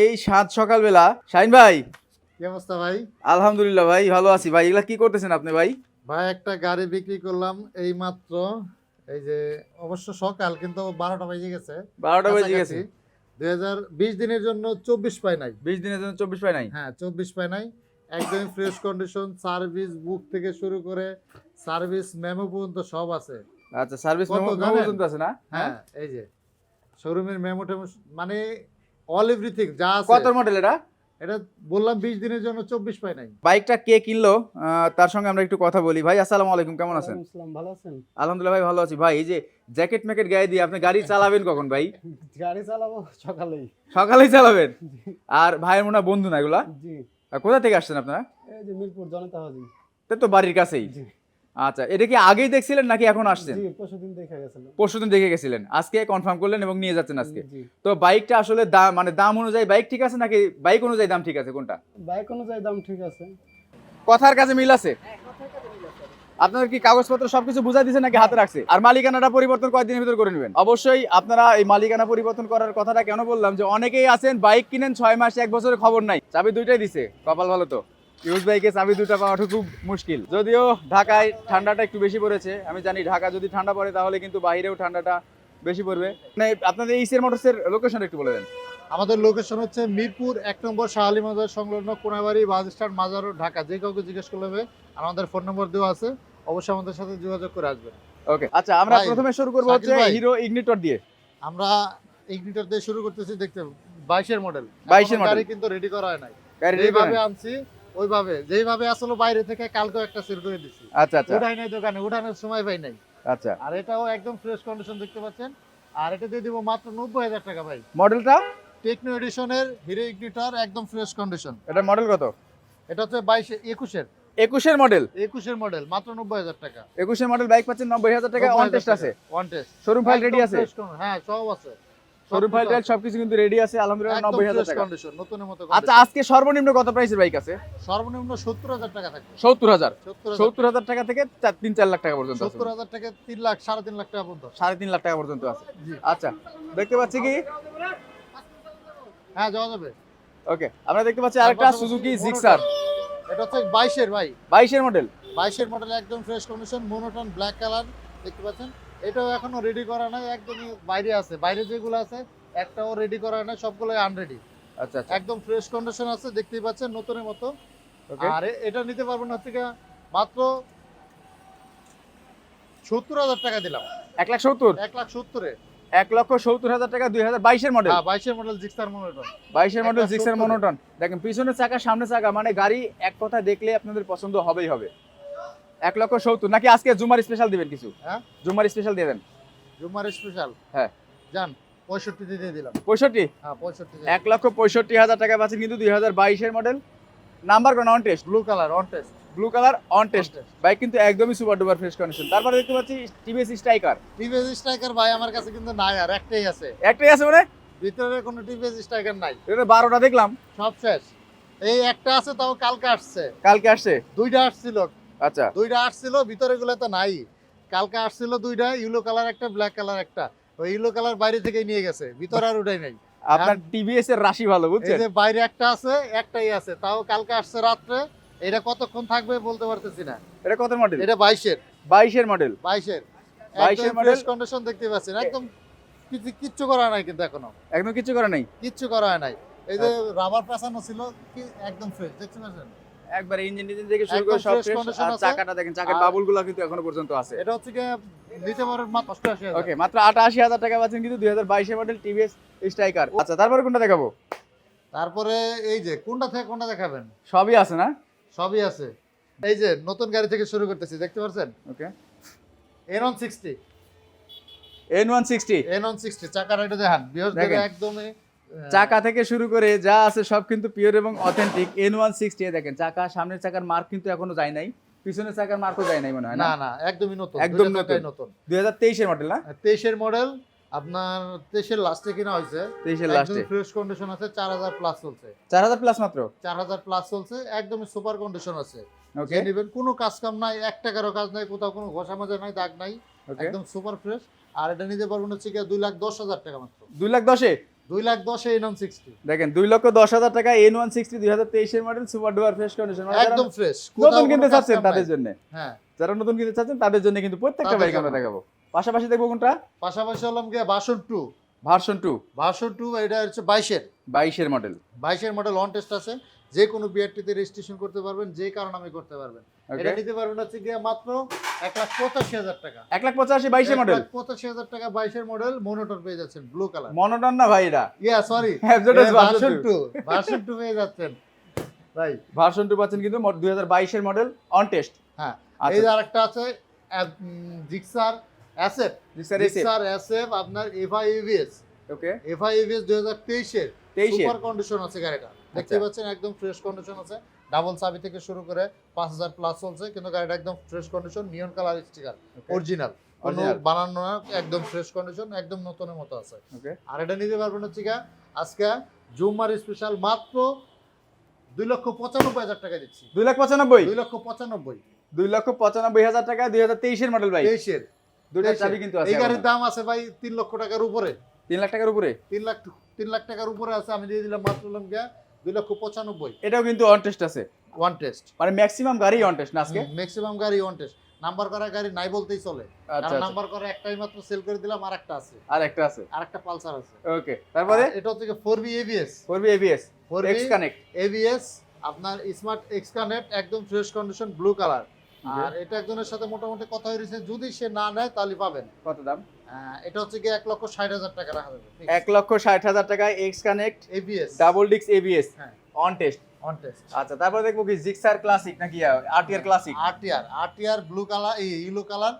এই সাত সকালবেলা। শাহিন ভাই? কি অবস্থা ভাই? আলহামদুলিল্লাহ ভাই ভালো আছি। ভাই এগুলা কি করতেছেন আপনি ভাই? ভাই একটা গাড়ি বিক্রি করলাম এই মাত্র এই যে অবশ্য সকাল কিন্তু বারোটা বেজে গেছে। বারোটা বেজে গেছে। দুই হাজার বিশ দিনের জন্য চব্বিশ পাই নাই। বিশ দিনের জন্য চব্বিশ পাই নাই? হ্যাঁ চব্বিশ পাই নাই। একদম ফ্রেশ কন্ডিশন সার্ভিস বুক থেকে শুরু করে সার্ভিস মেমো পর্যন্ত সব আছে। আচ্ছা সার্ভিস মেমো পর্যন্ত আছে না? হ্যাঁ এই যে শোরুমের মেমো টেমো মানে অল এভরিথিং যা আছে। কত মডেল এটা? এটা বললাম বিশ দিনের জন্য চব্বিশ পাই নাই। বাইকটা কে কিনলো? তার সঙ্গে আমরা একটু কথা বলি। ভাই আসসালামু আলাইকুম কেমন আছেন? আসসালাম, ভালো আছেন? আলহামদুলিল্লাহ ভাই ভালো আছি। ভাই এই যে জ্যাকেট ম্যাকেট গায়ে দিয়ে আপনি গাড়ি চালাবেন কখন ভাই? গাড়ি চালাবো সকালেই। সকালেই চালাবেন? আর ভাইয়ের মনে বন্ধু না এগুলা? জি। আর কোথা থেকে আসছেন আপনারা? এই যে মিরপুর জনতা হাজি তা তো বাড়ির কাছেই। জি। আচ্ছা এটা কি আগেই দেখছিলেন নাকি এখন আসছেন? পরশুদিন দেখা গেছিলেন। আজকে কনফার্ম করলেন এবং নিয়ে যাচ্ছেন আজকে। তো বাইকটা আসলে দাম মানে দাম অনুযায়ী বাইক ঠিক আছে নাকি বাইক অনুযায়ী দাম ঠিক আছে কোনটা? বাইক অনুযায়ী দাম ঠিক আছে। কথার কাছে মিল আছে? আপনাদের কি কাগজপত্র সবকিছু বুঝাই দিয়েছে নাকি হাতে রাখছে? আর মালিকানাটা পরিবর্তন কয়েকদিনের ভিতর করে নেবেন? অবশ্যই আপনারা এই মালিকানা পরিবর্তন করার কথাটা কেন বললাম যে অনেকেই আছেন বাইক কিনেন ছয় মাস এক বছরের খবর নাই। চাবি দুইটাই দিছে কপাল ভালো তো। ইউজ বাইকে চাবি দুটা পাওয়াটা খুব মুশকিল। যদিও ঢাকায় ঠান্ডাটা একটু বেশি পড়েছে আমি জানি ঢাকা যদি ঠান্ডা পড়ে তাহলে কিন্তু বাইরেও ঠান্ডাটা বেশি পড়বে। মানে আপনাদের ইসের মোটরসের লোকেশন একটু বলে দেন। আমাদের লোকেশন হচ্ছে মিরপুর এক নম্বর শাহালি মাজার সংলগ্ন কোনাবাড়ি বাস স্ট্যান্ড মাজার ঢাকা। যে কাউকে জিজ্ঞেস করলে হবে আমাদের ফোন নম্বর দেওয়া আছে অবশ্যই আমাদের সাথে যোগাযোগ করে আসবেন। ওকে আচ্ছা আমরা প্রথমে শুরু করব হচ্ছে হিরো ইগনিটর দিয়ে। আমরা ইগনিটার দিয়ে শুরু করতেছি দেখতে বাইশের মডেল 22 এর গাড়ি কিন্তু রেডি করা হয় নাই। যেভাবে করেন? আনছি ওইভাবে যেইভাবে আসলে বাইরে থেকে কালকেও একটা সেল করে দিছি। আচ্ছা আচ্ছা। উঠাই নাই দোকানে উঠানোর সময় পাই নাই। আচ্ছা। আর এটাও একদম ফ্রেশ কন্ডিশন দেখতে পাচ্ছেন। আর এটা দিয়ে দিব মাত্র নব্বই হাজার টাকা ভাই। মডেলটা? টেকনো এডিশনের হিরো ইগনিটার একদম ফ্রেশ কন্ডিশন এটা মডেল কত? এটা হচ্ছে বাইশে একুশের। একুশের মডেল একুশের মডেল মাত্র নব্বই হাজার টাকা। একুশের মডেল বাইক পাচ্ছেন নব্বই হাজার টাকা অন টেস্ট আছে। One test showroom file ready আছে? হ্যাঁ সব আছে। শোরুম ফাইল টাইল সবকিছু কিন্তু রেডি আছে আলহামদুলিল্লাহ একদম নব্বই হাজার ফ্রেশ টাকা। কন্ডিশন নতুনের মতো আচ্ছা আজকে সর্বনিম্ন কত প্রাইসের বাইক আছে? সর্বনিম্ন সত্তর হাজার টাকা থাকবে। সত্তর হাজার। সত্তর সত্তর হাজার টাকা থেকে চার তিন চার লাখ টাকা পর্যন্ত আছে। সত্তর হাজার টাকা তিন লাখ সাড়ে তিন লাখ টাকা পর্যন্ত সাড়ে তিন লাখ টাকা পর্যন্ত আছে। আচ্ছা দেখতে পাচ্ছি কি? হ্যাঁ যাওয়া যাবে। ওকে আমরা দেখতে পাচ্ছি আরেকটা সুজুকি জিক্সার এটা হচ্ছে বাইশের ভাই। বাইশের মডেল বাইশের মডেল একদম fresh condition monotone black colour দেখতে পাচ্ছেন? এটাও এখনও রেডি করা নাই একদমই বাইরে আছে। বাইরে যেগুলো আছে একটাও রেডি করা নাই সবগুলোই আনরেডি আচ্ছা আচ্ছা। একদম ফ্রেশ কন্ডিশন আছে দেখতেই পাচ্ছেন নতুনের মতো। আর এটা নিতে পারবেন হচ্ছে মাত্র সত্তর হাজার টাকা দিলাম। এক লাখ সত্তর? এক লাখ সত্তরে। এক লক্ষ সত্তর হাজার টাকা দুই হাজার বাইশের মডেল হ্যাঁ বাইশের মডেল জিক্সার মনোটন বাইশের মডেল সত্তর। মনোটন দেখেন পিছনের চাকা সামনে চাকা মানে গাড়ি এক কথা দেখলে আপনাদের পছন্দ হবেই হবে। এক লক্ষ সত্তর। নাকি আজকে জুমার স্পেশাল দিবেন কিছু? হ্যাঁ? জুমার স্পেশাল দিয়ে দেন। জুমার স্পেশাল হ্যাঁ। যান পঁয়ষট্টি দিয়ে দিলাম। পঁয়ষট্টি? হ্যাঁ পঁয়ষট্টি এক লক্ষ পঁয়ষট্টি হাজার টাকা পাচ্ছেন কিন্তু দুই হাজার বাইশের মডেল নাম্বার কোন? On test blue colour on test blue colour on test bike কিন্তু একদমই সুপার ডুপার ফ্রেশ কন্ডিশন তারপরে দেখতে পাচ্ছি টিভিএস স্ট্রাইকার টিভিএস স্ট্রাইকার ভাই আমার কাছে কিন্তু নাই আর একটাই আছে। একটাই আছে মানে? ভিতরে কোনো টিভিএস স্ট্রাইকার নাই। এটা বারোটা দেখলাম। সব শেষ। এই একটা আছে তাও কালকে আসছে। কালকে আসছে? দুইটা আসছিল। আচ্ছা। দুইটা আসছিল ভিতরে গুলো তো নাই। কালকে আসছিল দুইটা ইউলো কালার একটা ব্ল্যাক কালার একটা। ওই ইউলো কালার বাইরে থেকে নিয়ে গেছে ভিতরে আর উঠাই নাই। আপনার টিভিএস এর রাশি ভালো বুঝছেন? যে বাইরে একটা আছে একটাই আছে তাও কালকে আসছে রাত্রে। এটা কতক্ষণ থাকবে বলতে পারতেছি না। এটা কত মডেল এটা বাইশের। বাইশের মডেল বাইশের। 22 এর ফ্রেশ model? কন্ডিশন দেখতে পাচ্ছেন। একদম কিছু কিচ্ছু করা নাই কিন্তু এখনও। একদম কিছু করে নাই? কিচ্ছু করা নাই। এই যে আচ্ছা। রাবার পেঁচানো ছিল কি একদম ফ্রেশ দেখতে পাচ্ছেন? একবার ইঞ্জিন টিঞ্জিন থেকে শুরু করে সব ফ্রেশ আর চাকাটা দেখেন চাকার বাবুলগুলো কিন্তু এখনও পর্যন্ত আছে। এটা হচ্ছে গিয়ে নিতে পারেন মাত্র অষ্টআশি হাজার। ওকে মাত্র আটাশি হাজার টাকা পাচ্ছেন কিন্তু দুই হাজার বাইশের মডেল টিভিএস স্ট্রাইকার আচ্ছা তারপরে কোনটা দেখাবো? তারপরে এই যে কোনটা থেকে কোনটা দেখাবেন? সবই আছে না? সবই আছে। এই যে নতুন গাড়ি থেকে শুরু করতেছি দেখতে পাচ্ছেন okay N on sixty N one sixty N on sixty চাকার এটা দেখান। বিহস দেখেন। একদমই চাকা থেকে শুরু করে যা আছে সব কিন্তু পিওর এবং অথেন্টিক এন ওয়ান সিক্সটি দেখেন চাকা সামনের চাকার মার্ক কিন্তু এখনও যায় নাই। পিছনের চাকার মার্কও যায় নাই মনে হয় না? না একদমই নতুন একদম নতুন। দুই হাজার তেইশের মডেল না? তেইশের মডেল আপনার তেইশের লাস্টে কিনা হয়েছে। তেইশের লাস্টে ফ্রেশ কন্ডিশন আছে চার হাজার প্লাস চলছে। চার হাজার প্লাস মাত্র? চার হাজার প্লাস চলছে সুপার কন্ডিশন আছে। ওকে নেবেন কোনো কাজ কাম নাই এক টাকারও কাজ নাই কোথাও কোনো ঘষা মাজা নাই দাগ নাই। একদম সুপার ফ্রেশ আর এটা নিতে পারবেন হচ্ছে গিয়ে দুই লাখ দশ হাজার টাকা মাত্র। দুই লাখ দশে? দুই লাখ দশে এই নন সিক্সটি দেখেন দুই লক্ষ দশ হাজার টাকা এন ওয়ান সিক্সটি দুই হাজার তেইশের model super duper fresh condition একদম ফ্রেশ নতুন কিনতে চাচ্ছেন তাদের জন্য। হ্যাঁ। যারা নতুন কিনতে চাচ্ছেন তাদের জন্য কিন্তু প্রত্যেকটা বাইক আমরা দেখাবো। পাশাপাশি দেখব কোনটা? পাশাপাশি হলাম গিয়ে version two version two version two এটা হচ্ছে বাইশের। বাইশের মডেল বাইশের মডেল অন টেস্ট আছে। যে কোনো বিআরটিতে রেজিস্ট্রেশন করতে পারবেন যে কারণ আমি করতে পারবেন। এটা নিতে পারবেন হচ্ছে গিয়ে মাত্র এক লাখ পঁচাশি হাজার টাকা। এক লাখ পঁচাশি বাইশের মডেল পঁচাশি হাজার টাকা বাইশের মডেল মনোটর পেয়ে যাচ্ছেন ব্লু কালার মনোটন না ভাই এটা yeah sorry version. Two version two পেয়ে যাচ্ছেন। ভাই ভার্সন টু পাচ্ছেন কিন্তু দুই হাজার বাইশের মডেল অন টেস্ট হ্যাঁ। আচ্ছা। এই যে আরেকটা আছে জিক্সার অ্যাসেপ জিক্সার অ্যাসেপ আপনার FI EVS okay FI EVS দুই হাজার তেইশের। তেইশের। সুপার কন্ডিশন আছে গাড়িটা দেখতে আচ্ছা। পাচ্ছেন একদম ফ্রেশ কন্ডিশন আছে। ডাবল চাবি থেকে শুরু করে পাঁচ হাজার প্লাস চলছে কিন্তু গাড়িটা একদম fresh condition neon colour sticker original কোনো বানানো না একদম ফ্রেশ কন্ডিশন একদম নতুনের মতো আছে। আর এটা নিতে পারবেন হচ্ছে গিয়া আজকে জুমার স্পেশাল মাত্র দুই লক্ষ পঁচানব্বই হাজার টাকা দিচ্ছি। দুই লাখ পঁচানব্বই? দুই লক্ষ পঁচানব্বই। দুই লক্ষ পঁচানব্বই হাজার টাকা দুই হাজার তেইশের মডেল ভাই। তেইশের। দুইটা চাবি কিন্তু আছে এই গাড়ির দাম আছে ভাই তিন লক্ষ টাকার উপরে। তিন লাখ টাকার উপরে? তিন লাখ তিন লাখ টাকার উপরে আছে আমি দিয়ে দিলাম মাত্র গিয়া দুই লক্ষ পঁচানব্বই। এটাও কিন্তু অন টেস্ট আছে। ওয়ান টেস্ট মানে ম্যাক্সিমাম গাড়ি অন টেস্ট না আজকে? ম্যাক্সিমাম গাড়ি ওয়ান টেস্ট নাম্বার করা গাড়ি নাই বলতেই চলে। আচ্ছা কারণ আচ্ছা। নাম্বার করা একটাই মাত্র সেল করে দিলাম আর একটা আছে। আর একটা আছে। আর একটা পালসার আছে। ওকে তারপরে? এটা হচ্ছে ফোর বি এবিএস করবি ABS four X B connect ABS আপনার স্মার্ট এক্স কানেক্ট একদম ফ্রেশ কন্ডিশন ব্লু কালার আর এটা একজনের সাথে মোটামুটি কথা হয়েছে যদি সে না নেয় তাহলে পাবেন। কত দাম? এটা হচ্ছে কি এক লক্ষ ষাট হাজার টাকা রাখা যাবে এক লক্ষ ষাট হাজার টাকায় এক্স কানেক্ট এবিএস ডাবল ডিক্স এবিএস হ্যাঁ। অন টেস্ট অন টেস্ট আচ্ছা তারপরে দেখব কি জিক্সার ক্লাসিক নাকি RTR classic RTR RTR blue colour এই ইলো কালার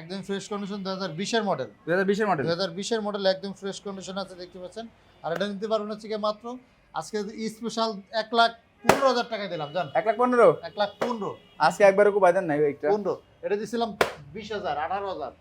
একদম ফ্রেশ কন্ডিশন দু হাজার বিশের মডেল দুই হাজার বিশের মডেল দু হাজার বিশের মডেল একদম ফ্রেশ কন্ডিশন আছে দেখতে পাচ্ছেন। আর এটা নিতে পারবেন হচ্ছে গিয়ে মাত্র আজকে স্পেশাল এক লাখ পনেরো হাজার টাকা দিলাম জান। এক লাখ পনেরো? এক লাখ পনেরো। আজকে একবারে বাইদেন নাই বাইকটা পনেরো। এটা দিয়েছিলাম বিশ হাজার আঠারো হাজার।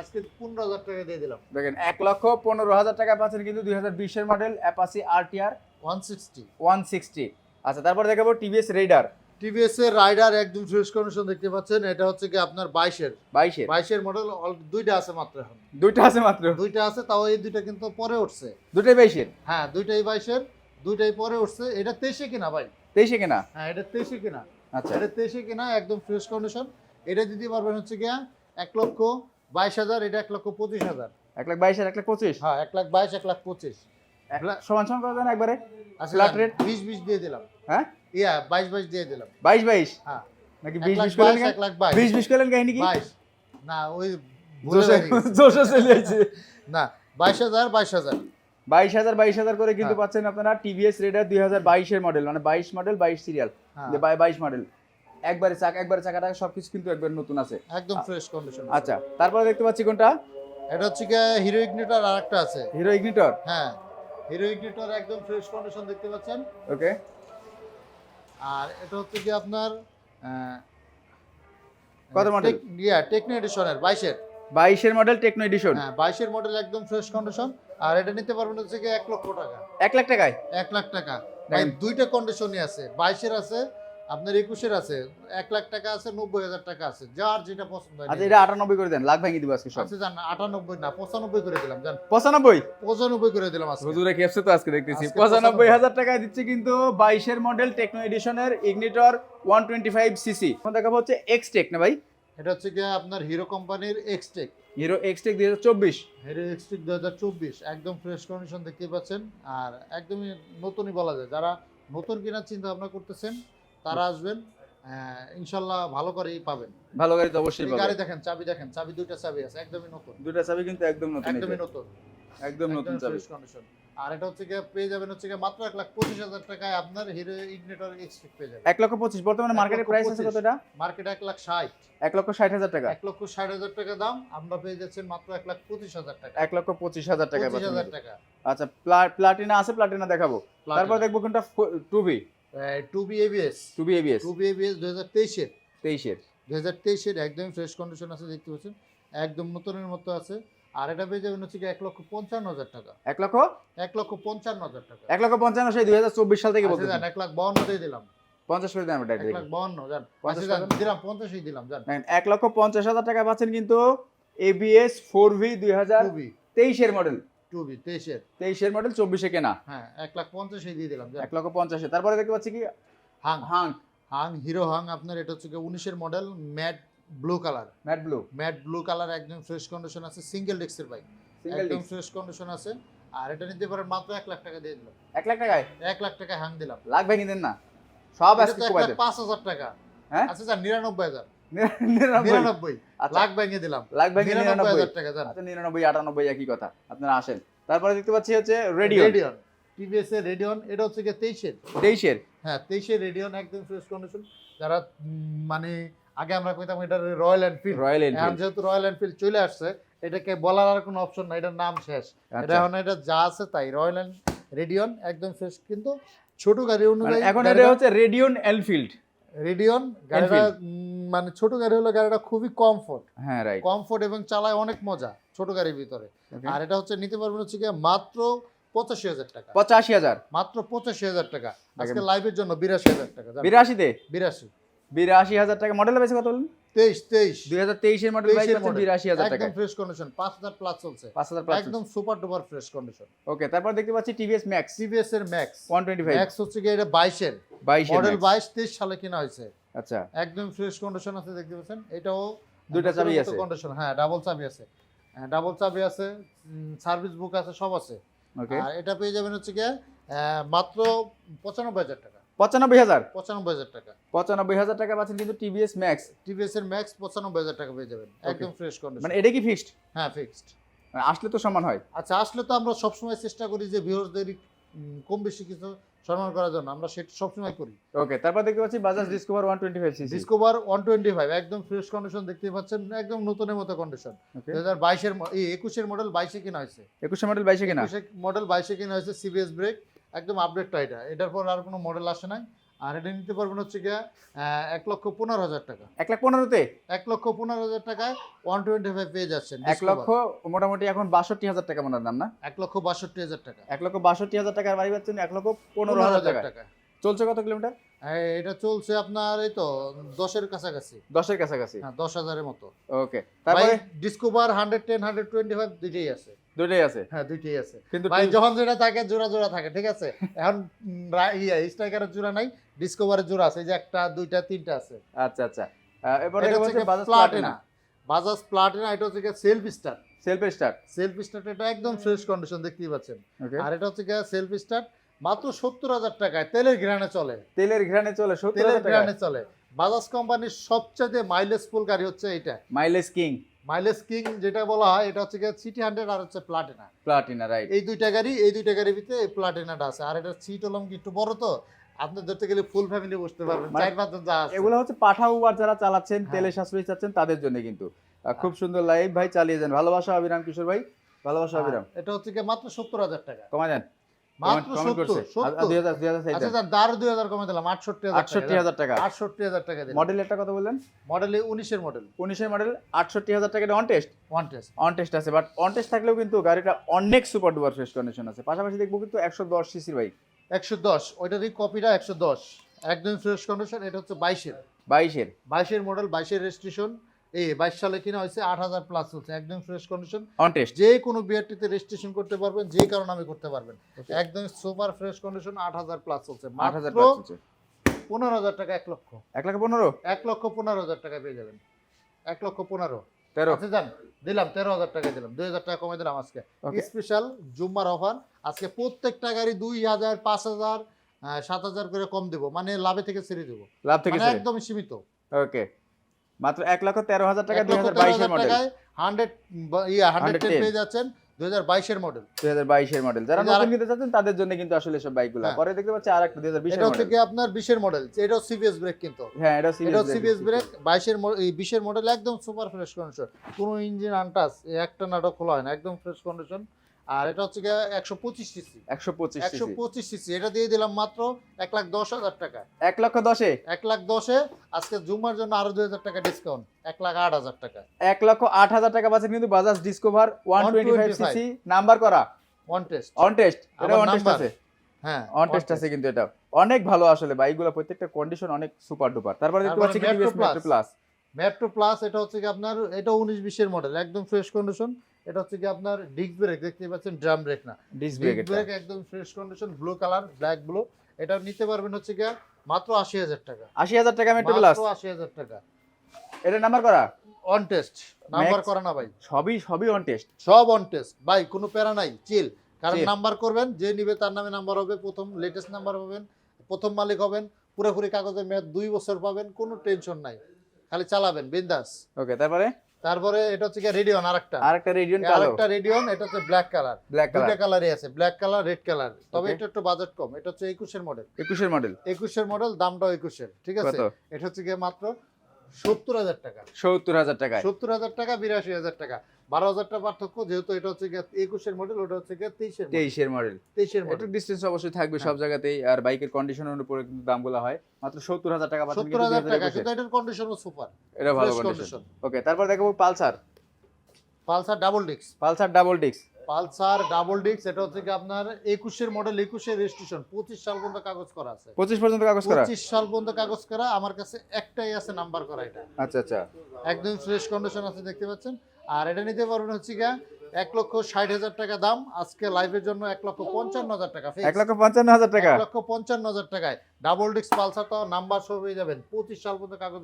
আজকে পনেরো হাজার টাকা দিয়ে দিলাম। দেখেন এক লক্ষ পনেরো হাজার টাকা পাচ্ছেন কিন্তু দুই হাজার বিশের model Apache RTR one sixty one sixty আচ্ছা তারপরে দেখাবো টিভিএস রেডার টিভিএস এর রাইডার একদম ফ্রেশ কন্ডিশন দেখতে পাচ্ছেন এটা হচ্ছে কি আপনার বাইশের। বাইশের। বাইশের মডেল দুইটা আছে মাত্র এখন। দুইটা আছে মাত্র। দুইটা আছে তাও এই দুইটা কিন্তু পরে উঠছে। দুটাই বাইশের? হ্যাঁ দুইটাই বাইশের দুইটাই পরে উঠছে। এটা তেইশে কিনা ভাই? তেইশে কেনা? হ্যাঁ এটা তেইশে কিনা। আচ্ছা। এটা তেইশে কিনা একদম ফ্রেশ কন্ডিশন এটা দিতে পারবেন হচ্ছে গিয়া এক লক্ষ বাইশ হাজার এটা এক লক্ষ পঁচিশ হাজার। এক লাখ বাইশ আর এক লাখ পঁচিশ? হ্যাঁ এক লাখ বাইশ এক লাখ পঁচিশ। লাখ সমান সমান করে দেন একবারে? আচ্ছা Flat বিশ বিশ দিয়ে দিলাম। হ্যাঁ? ইয়া বাইশ বাইশ দিয়ে দিলাম। বাইশ বাইশ? হ্যাঁ। নাকি বিশ বিশ করলেন এক লাখ বাইশ। বিশ বিশ করলেন কাহিনী কি বাইশ। না ওই জোশে চলে না বাইশ হাজার বাইশ হাজার। বাইশ হাজার বাইশ হাজার করে কিন্তু হ্যাঁ। পাচ্ছেন আপনারা টিভিএস রেডার দুই হাজার বাইশের মডেল মানে বাইশ মডেল বাইশ সিরিয়াল হ্যাঁ, বাইশ মডেল একবারে চাকা একবারে চাকাটা সবকিছু কিন্তু একবার নতুন আছে। একদম ফ্রেশ কন্ডিশন আচ্ছা তারপরে দেখতে পাচ্ছি কোনটা? এটা হচ্ছে গিয়ে হিরো ইগনিটার আর একটা আছে। হিরো ইগনিটর হ্যাঁ হিরো ইগনিটার একদম ফ্রেশ কন্ডিশন দেখতে পাচ্ছেন। ওকে আর এটা হচ্ছে কি আপনার কত? টেক- ইয়া টেকনো এডিশনের বাইশের। বাইশের মডেল টেকনো এডিশন হ্যাঁ বাইশের মডেল একদম ফ্রেশ কন্ডিশন আর এটা নিতে পারবেন হচ্ছে কি এক লক্ষ টাকা। এক লাখ টাকায়? এক লাখ টাকা। ভাই দুইটা কন্ডিশনই আছে। বাইশের আছে আপনার একুশের আছে এক লাখ টাকা আছে নব্বই হাজার টাকা আছে যার যেটা পছন্দ হয় আচ্ছা এটা আটানব্বই করে দেন লাখ ভাঙিয়ে দিব আজকে সব। আচ্ছা জান আটানব্বই না পঁচানব্বই করে দিলাম জান পঁচানব্বই? পঁচানব্বই করে দিলাম আজকে। হুজুরে খেপছে তো আজকে দেখতেছি। পঁচানব্বই হাজার টাকায় দিচ্ছে কিন্তু বাইশের model techno এডিশনের Ignitor one twenty five CC এখন দেখাবো হচ্ছে এক্স টেক না ভাই? এটা হচ্ছে গিয়ে আপনার হিরো কোম্পানির এক্সটেক হিরো এক্স টেক দুই হাজার চব্বিশ। হিরো এক্সটেক দু হাজার চব্বিশ একদম ফ্রেশ কন্ডিশন দেখতে পাচ্ছেন। আর একদমই নতুনই বলা যায় যারা নতুন কেনার চিন্তা ভাবনা করতেছেন তারা আসবেন ইনশাল্লাহ ভালো করেই পাবেন। ভালো গাড়ি তো অবশ্যই এই পাবে গাড়ি দেখেন চাবি দেখেন চাবি দুইটা চাবি আছে একদমই নতুন। দুটা চাবি কিন্তু একদম নতুন একদমই নতুন। একদম নতুন চাবি। কন্ডিশন আর এটা হচ্ছে গিয়ে পেয়ে যাবেন হচ্ছে গিয়ে মাত্র এক লাখ পঁচিশ হাজার টাকায় আপনার হিরো ইগনিটর এক্সটেক পেয়ে যাবেন। এক লক্ষ পঁচিশ বর্তমানে এক মার্কেটের লক্ষ প্রাইস আছে পঁচিশ। কতটা? মার্কেটে এক লাখ ষাট। এক লক্ষ ষাট হাজার টাকা। এক লক্ষ ষাট হাজার টাকা দাম আমরা পেয়ে যাচ্ছেন মাত্র এক লাখ পঁচিশ হাজার টাকা। এক লক্ষ পঁচিশ হাজার টাকা পঁচিশ হাজার টাকা। আচ্ছা প্লাটিনা আছে প্লাটিনা দেখাবো। তারপর দেখব কোনটা two B two B ABS two B ABS two B ABS দু হাজার তেইশের। তেইশের। দু হাজার তেইশের একদম ফ্রেশ কন্ডিশন আছে দেখতে পাচ্ছেন। একদম নতুনের মতো আছে। আর এটা পেয়ে যাবেন হচ্ছে এক লক্ষ পঞ্চান্ন হাজার টাকা। এক লক্ষ? এক লক্ষ পঞ্চান্ন হাজার টাকা। এক লক্ষ পঞ্চান্ন সেই দুই হাজার চব্বিশ সাল থেকে আচ্ছা বলতে এক লাখ বাউন্ন দিয়ে দিলাম। পঞ্চাশ করে আমরা এক লাখ বাউন্ন জান। পঞ্চাশ আচ্ছা? দিলাম পঞ্চাশই দিলাম জান। এক লক্ষ পঞ্চাশ হাজার টাকা পাচ্ছেন কিন্তু এবিএস ফোর ভি দুই হাজার তেইশের মডেল তেইশের। তেইশের মডেল চব্বিশে কেনা। হ্যাঁ এক লাখ পঞ্চাশে দিয়ে দিলাম এক লক্ষ পঞ্চাশে। তারপরে দেখতে পাচ্ছি কি? হাং। হাং। হাং হিরো হাং আপনার এটা হচ্ছে উনিশের model matte blue colour matte blue matte blue colour একদম ফ্রেশ কন্ডিশন আছে সিঙ্গেল ডিস্কের বাইক একদম ফ্রেশ কন্ডিশন আছে। আর এটা নিতে পারেন মাত্র এক লাখ টাকা দিয়ে দিলাম। এক লাখ টাকায়? এক লাখ টাকা হাং দিলাম। লাখ ভেঙে দেন না। সব পাঁচ হাজার টাকা। হ্যাঁ? আচ্ছা স্যার নিরানব্বই হাজার। নিরানব্বই। আচ্ছা। লাখ ভেঙে দিলাম। লাখ ভেঙে নিরানব্বই নিরানব্বই হাজার টাকা আচ্ছা নিরানব্বই আটানব্বই একই কথা। আপনারা আসেন। তারপরে দেখতে পাচ্ছি হচ্ছে রেডিও রেডিয়ন টিভিএস এর রেডিয়ন এটা হচ্ছে গিয়ে তেইশের। তেইশের? হ্যাঁ তেইশের রেডিয়ন একদম ফ্রেশ কন্ডিশন যারা মানে আগে আমরা কইতাম এটা রয়্যাল এনফিল্ড রয়্যাল এনফিল্ড যেহেতু রয়্যাল এনফিল্ড চলে আসছে এটাকে বলার আর কোনো অপশন নাই এটার নাম শেষ। এটা আচ্ছা এখন এটা যা আছে তাই রয়্যাল এন রেডিয়ন একদম ফ্রেশ কিন্তু ছোট গাড়ি মানে অনুযায়ী এখন এটা হচ্ছে রেডিয়ন এনফিল্ড রেডিয়ন গাড়িটা মানে ছোট গাড়ি হলো গাড়িটা খুবই কমফোর্ট হ্যাঁ রাইট কমফোর্ট এবং চালায় অনেক মজা ছোট গাড়ির ভিতরে। আর এটা হচ্ছে নিতে পারবেন হচ্ছে কি মাত্র পঁচাশি হাজার টাকা। পঁচাশি হাজার? মাত্র পঁচাশি হাজার টাকা। আজকে। লাইভের জন্য বিরাশি হাজার টাকা? বিরাশিতে? বিরাশি। বিরাশি হাজার টাকা মডেল বেশি কত বললেন? তেইশ তেইশ। দুই হাজার তেইশের মডেল বাইক 23 এর পাচ্ছেন model। বিরাশি হাজার টাকা। ফ্রেশ কন্ডিশন পাঁচ হাজার প্লাস চলছে। পাঁচ হাজার প্লাস একদম super duper fresh condition okay তারপর দেখতে পাচ্ছি টিভিএস ম্যাক্স টিভিএস এর Max one twenty five Max হচ্ছে কি এটা বাইশের। মডেল বাইশ তেইশ সালে কিনা হয়েছে। আচ্ছা। একদম ফ্রেশ কন্ডিশন আছে দেখতে পাচ্ছেন? এটাও দুইটা চাবি আছে। কন্ডিশন হ্যাঁ ডাবল চাবি আছে। ডাবল চাবি আছে সার্ভিস বুক আছে সব আছে। আর এটা পেয়ে যাবেন হচ্ছে আহ, মাত্র পঁচানব্বই হাজার টাকা। পঁচানব্বই হাজার। পঁচানব্বই হাজার টাকা। পঁচানব্বই হাজার টাকা পাচ্ছেন কিন্তু টিভিএস ম্যাক্স টিভিএস এর ম্যাক্স পঁচানব্বই হাজার টাকা পেয়ে যাবেন। একদম ফ্রেশ কন্ডিশন মানে এটা কি ফিক্সড হ্যাঁ ফিক্সড আসলে তো সমান হয়। আচ্ছা আসলে তো আমরা সবসময় চেষ্টা করি যে ভিউয়ারদের কম বেশি কিছু সম্মান করার জন্য। আমরা সেটা সবসময় করি। ওকে তারপর দেখতে পাচ্ছি Bajaj Discover one twenty five CC Discover one twenty five একদম ফ্রেশ কন্ডিশন দেখতে পাচ্ছেন একদম নতুনের মতো কন্ডিশন দু হাজার বাইশের একুশের মডেল বাইশে কিনা হয়েছে। একুশে মডেল বাইশে কিনা? মডেল বাইশে কিনা হয়েছে সিবিএস ব্রেক একদম আপডেটটা এটা। এটার পর আর কোনো মডেল আসে নাই। আর এটা নিতে পারবেন হচ্ছে গিয়া এক লক্ষ পনেরো হাজার টাকা। এক লাখ পনেরোতে? এক লক্ষ পনেরো হাজার টাকায় ওয়ান টোয়েন্টি ফাইভ পেয়ে যাচ্ছেন এক লক্ষ মোটামুটি এখন বাষট্টি হাজার টাকা মনে দাম না? এক লক্ষ বাষট্টি হাজার টাকা। এক লক্ষ বাষট্টি হাজার টাকার বাড়ি পাচ্ছেন এক লক্ষ পনেরো হাজার টাকা চলছে কত কিলোমিটার? এটা চলছে আপনার এই তো দশের কাছাকাছি। দশের কাছাকাছি? হ্যাঁ দশ হাজারের মতো। ওকে তারপরে? Discover hundred ten hundred twenty five দুইটাই আছে। দুটোই আছে। হ্যাঁ দুইটাই আছে। কিন্তু ভাই যখন যেটা থাকে জোড়া জোড়া থাকে ঠিক আছে? এখন ইয়ে স্ট্রাইকারের জোড়া নাই ডিসকভারের জোড়া আছে। এই যে একটা দুইটা তিনটা আছে। আচ্ছা আচ্ছা। এরপর এটা হচ্ছে বাজাজ প্লাটিনা বাজাজ প্লাটিনা এটা হচ্ছে self start self start self start এটা একদম ফ্রেশ কন্ডিশন দেখতেই পাচ্ছেন। আর এটা হচ্ছে সেলফ স্টার্ট মাত্র সত্তর হাজার টাকায়। তেলের ঘিরানে চলে। তেলের ঘ্রাণে চলে সত্তর তেলের হাজার ঘিরানে চলে। বাজাজ কোম্পানির সবচেয়ে মাইলেজ ফুল গাড়ি হচ্ছে এটা মাইলেজ কিং মাইলেজ কিং যেটা বলা হয় এটা হচ্ছে সিটি হান্ড্রেড আর হচ্ছে প্লাটিনা প্লাটিনা রাইট এই দুইটা গাড়ি এই দুইটা গাড়ির ভিতরে প্লাটিনাটা আছে। আর এটা সিট হলাম কি একটু বড় তো? আপনি ধরতে গেলে ফুল ফ্যামিলি বসতে পারবেন। মানে চার পাঁচজন যা আছে। এগুলো হচ্ছে পাঠা উবার যারা চালাচ্ছেন হ্যাঁ। তেলে সাশ্রয়ী চাচ্ছেন তাদের জন্য কিন্তু। খুব সুন্দর লাইভ ভাই চালিয়ে যান। ভালোবাসা অবিরাম কিশোর ভাই। ভালোবাসা অবিরাম। এটা হচ্ছে মাত্র সত্তর হাজার টাকা। কমা যান আচ্ছা মডেল একটা কথা বললেন? মডেলে উনিশের মডেল। উনিশের মডেল আটষট্টি হাজার টাকা অন টেস্ট অন টেস্ট আছে বাট অন টেস্ট থাকলেও কিন্তু গাড়িটা অনেক সুপার ডুপার ফ্রেশ কন্ডিশন আছে। পাশাপাশি দেখব কিন্তু একশো দশ সিসির বাইক একশো দশ ওইটারই কপিটা একশো দশ। একদম ফ্রেশ কন্ডিশন এটা হচ্ছে বাইশের। বাইশের। বাইশের মডেল বাইশের রেজিস্ট্রেশন এই বাইশ সালে কিনা হয়েছে আট হাজার প্লাস চলছে একদম ফ্রেশ কন্ডিশন অন টেস্ট যে কোনো রেজিস্ট্রেশন করতে পারবেন যে কারণে আমি করতে পারবেন। একদম সুপার ফ্রেশ কন্ডিশন আট হাজার প্লাস চলছে। আট হাজার পনেরো হাজার টাকা এক লক্ষ। এক লাখ পনেরো? এক লক্ষ পনেরো হাজার টাকা পেয়ে যাবেন। এক লক্ষ পনেরো। তেরো। আচ্ছা যান দিলাম তেরো হাজার টাকা দিলাম। দুই হাজার টাকা কমে দিলাম আজকে। স্পেশাল জুম্মার অফার আজকে প্রত্যেকটা গাড়ি দুই হাজার পাঁচ হাজার সাত হাজার করে কম দেবো। মানে লাভে থেকে ছেড়ে দেবো। লাভ থেকে মানে একদম সীমিত। ওকে মাত্র এক লক্ষ তেরো হাজার টাকা দুই হাজার বাইশের মডেল হান্ড্রেড ইয়া হান্ড্রেড 110 পেয়ে যাচ্ছেন দুই হাজার বাইশের মডেল মডেল যারা নতুন কিনতে চাচ্ছেন তাদের জন্য কিন্তু আসলে সব বাইকগুলো হ্যাঁ। পরে দেখতে পাচ্ছি আর একটা দুই হাজার বিশের এটা হচ্ছে মডেল কি আপনার বিশের মডেল এটাও সিবিএস ব্রেক কিন্তু। হ্যাঁ এটা সিবিএস ব্রেক বাইশের বিশের মডেল একদম সুপার ফ্রেশ কন্ডিশন কোনো ইঞ্জিন আনটাস একটা নাটক খোলা হয় না একদম ফ্রেশ কন্ডিশন আর এটা হচ্ছে একশো পঁচিশ সিসি একশো পঁচিশ একশো পঁচিশ সিসি এটা দিয়ে দিলাম মাত্র এক লাখ দশ হাজার টাকা। এক লক্ষ দশে? এক লাখ দশে আজকে জুমার জন্য আরও দুই হাজার টাকা ডিসকাউন্ট এক লাখ আট হাজার টাকা। এক লক্ষ আট হাজার টাকা পাচ্ছেন কিন্তু Bajaj Discover one twenty five CC number করা। ওয়ান টেস্ট অন টেস্ট এটা অন টেস্ট আছে। হ্যাঁ অন টেস্ট আছে কিন্তু এটা। অনেক ভালো আসলে বাইকগুলো প্রত্যেকটা কন্ডিশন অনেক সুপার ডুপার তারপরে দেখতে পাচ্ছি Metro প্লাস মেট্রো প্লাস এটা হচ্ছে কি আপনার এটা উনিশ বিশের মডেল একদম ফ্রেশ কন্ডিশন এটা হচ্ছে কি আপনার ডিস্ক ব্রেক দেখতে পাচ্ছেন ড্রাম ব্রেক না। ডিস্ক ব্রেক ব্রেক একদম fresh condition blue colour black blue এটা নিতে পারবেন হচ্ছে কি মাত্র আশি হাজার টাকা। আশি হাজার টাকা মেট্রো প্লাস মাত্র আশি হাজার টাকা। এটা নাম্বার করা? অন টেস্ট নাম্বার করা না ভাই। সবই সবই অন টেস্ট সব অন টেস্ট ভাই কোনো প্যারা নাই চিল কারণ নাম্বার করবেন যে নিবে তার নামে নাম্বার হবে প্রথম লেটেস্ট নাম্বার পাবেন প্রথম মালিক হবেন পুরোপুরি কাগজের মেয়াদ দুই বছর পাবেন কোনো টেনশন নাই। খালি চালাবেন বিন্দাস। ওকে তারপরে? তারপরে এটা হচ্ছে কি রেডিয়ন আরেকটা। আরেকটা রেডিয়ন কালো। আরেকটা রেডিয়ন এটা হচ্ছে ব্ল্যাক কালার ব্ল্যাক কালার দুইটা কালারই আছে ব্ল্যাক কালার রেড কালার তবে এটা একটু বাজেট কম। এটা হচ্ছে একুশের মডেল একুশের মডেল একুশের মডেল দামটাও একুশের ঠিক আছে? এটা হচ্ছে কি মাত্র সত্তর হাজার টাকা। সত্তর হাজার টাকায়। সত্তর হাজার টাকা বিরাশি হাজার টাকা। বারো হাজার টাকা পার্থক্য যেহেতু এটা হচ্ছে একুশের মডেল ওটা হচ্ছে তেইশের তেইশের মডেল তেইশের একটু মডেল ডিস্টেন্স অবশ্যই থাকবে সব হ্যাঁ। জায়গাতেই আর বাইকের কন্ডিশনের উপরে কিন্তু দামগুলো হয়। মাত্র সত্তর হাজার টাকা সত্তর হাজার টাকা কিন্তু এটার কন্ডিশনও সুপার এটা ভালো কন্ডিশন কন্ডিশন ওকে তারপর দেখাবো পালসার। পালসার ডাবল ডিক্স Pulsar double disc Pulsar double ডিক্স এটা হচ্ছে কি আপনার একুশের মডেল একুশের রেজিস্ট্রেশন পঁচিশ সাল পর্যন্ত কাগজ করা আছে। পঁচিশ পর্যন্ত কাগজ করা? পঁচিশ সাল পর্যন্ত কাগজ করা আমার কাছে একটাই আছে নাম্বার করা এটা। আচ্ছা আচ্ছা। একদম ফ্রেশ কন্ডিশন আছে দেখতে পাচ্ছেন। আর এটা নিতে পারবেন হচ্ছে এক লক্ষ ষাট হাজার টাকা দাম আজকে লাইভের জন্য এক লক্ষ পঞ্চান্ন হাজার টাকা এক লক্ষ পঞ্চান্ন হাজার টাকা? এক লক্ষ পঞ্চান্ন হাজার টাকায়। ডাবল ডিস্ক পালসার তো নাম্বার সহ হয়ে যাবেন। পঁচিশ সাল পর্যন্ত কাগজ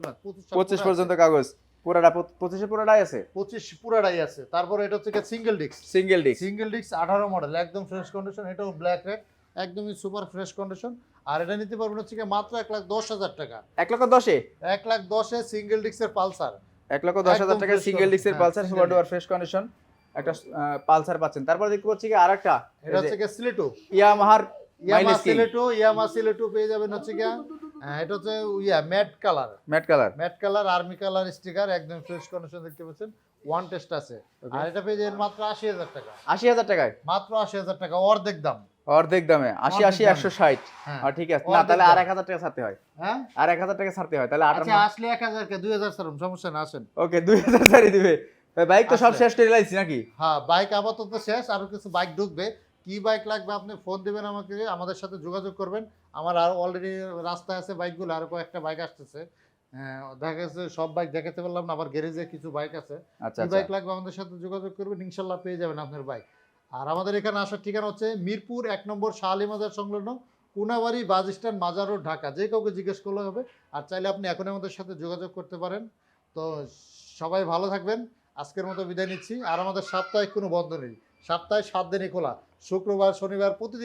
পঁচিশ পর্যন্ত কাগজ। পুরাটা পঁচিশে পুরাটাই আছে? পঁচিশ পুরাটাই আছে। তারপরে এটা হচ্ছে single disc single disc single disc আঠারো মডেল একদম ফ্রেশ কন্ডিশন এটাও ব্ল্যাক রেড একদমই সুপার ফ্রেশ কন্ডিশন আর এটা নিতে পারবেন হচ্ছে মাত্র এক লাখ দশ হাজার টাকা। এক লক্ষ দশে? এক লাখ দশে সিঙ্গেল ডিস্কের পালসার। এক লক্ষ দশ হাজার টাকা সিঙ্গেল ডিস্কের Pulsar super duper fresh condition একটা পালসার পাচ্ছেন। তারপর দেখতে পাচ্ছি কি আরেকটা এটা হচ্ছে সিলেটু ইয়ামাহার ইয়ামা। সিলেটু ইয়ামা সিলেটু পেয়ে যাবেন হচ্ছে আহ, এটা হচ্ছে yeah matte colour. Matte colour? Matte colour army colour sticker একদম ফ্রেশ কন্ডিশন দেখতে পাচ্ছেন। ওয়ান টেস্ট আছে। আর এটা পেয়ে যাবেন মাত্র আশি হাজার টাকা। আশি হাজার টাকায়? মাত্র আশি হাজার টাকা অর্ধেক দাম। অর্ধেক দামে? আশি আশি একশো ষাট? হ্যাঁ। আর ঠিক আছে। না তাহলে আর এক হাজার টাকা ছাড়তে হয়। হ্যাঁ? আর এক হাজার টাকা ছাড়তে হয়। তাহলে আচ্ছা আসলে এক হাজার কে দুই হাজার সারুন সমস্যা না আসেন। ওকে দুই হাজার ছাড়ি দিবে। বাইক তো সব। শেষ করে লাইছি নাকি? হ্যাঁ বাইক আপাতত শেষ আরও কিছু বাইক ঢুকবে। কি বাইক লাগবে আপনি ফোন দিবেন আমাকে আমাদের সাথে যোগাযোগ করবেন। আমার আর অলরেডি রাস্তায় আছে বাইকগুলো আর কয়েকটা বাইক আসতেছে। দেখা গেছে সব বাইক দেখাতে পারলাম না আবার গ্যারেজে কিছু বাইক আছে। আচ্ছা কি আচ্ছা। বাইক লাগবে আমাদের সাথে যোগাযোগ করবেন ইনশাল্লাহ পেয়ে যাবেন আপনার বাইক আর আমাদের এখানে আসার ঠিকানা হচ্ছে মিরপুর এক নম্বর শাহালি মাজার সংলগ্ন কুনাবাড়ি বাস স্ট্যান্ড মাজার রোড ঢাকা। যে কাউকে জিজ্ঞেস করলে হবে। আর চাইলে আপনি এখন আমাদের সাথে যোগাযোগ করতে পারেন। তো সবাই ভালো থাকবেন। আজকের মতো বিদায় নিচ্ছি। আর আমাদের সাপ্তাহিক কোনো বন্ধ নেই। সপ্তাহে সাত দিনই খোলা। শুক্রবার শনিবার প্রতিদিন